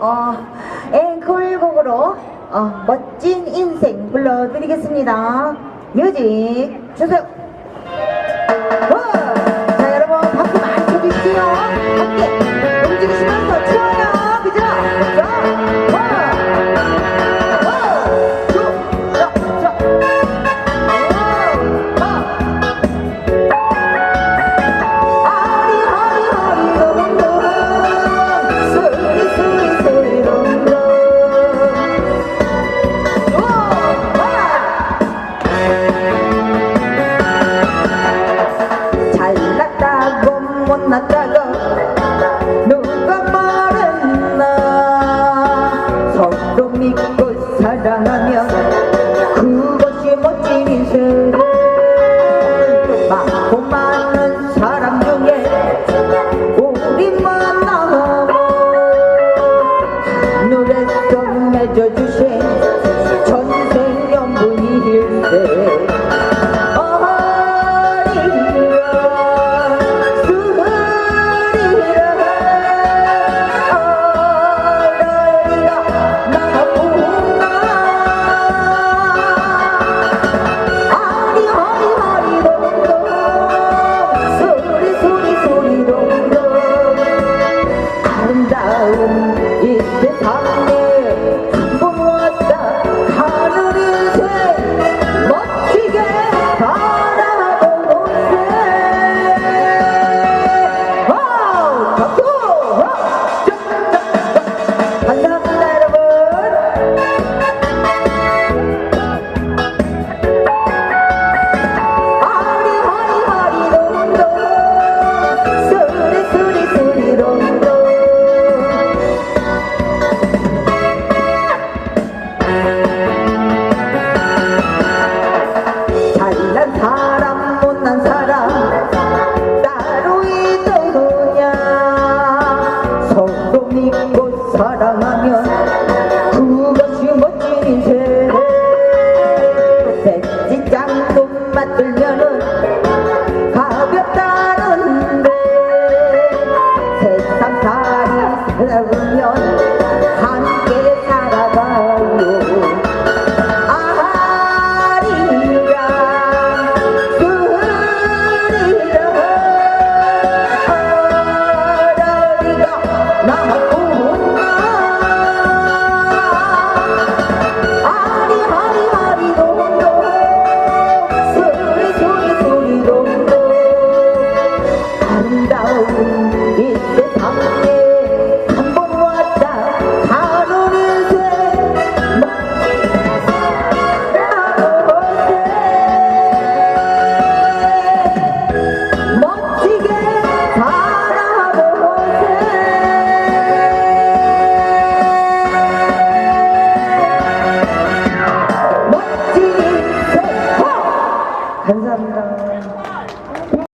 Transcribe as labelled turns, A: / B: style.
A: 어, 앵콜곡으로 어, 멋진 인생 불러드리겠습니다. 뮤직 주세요. 자 여러분 박수 많이 쳐주시오. 함께. Señor. All right. 못 사랑하면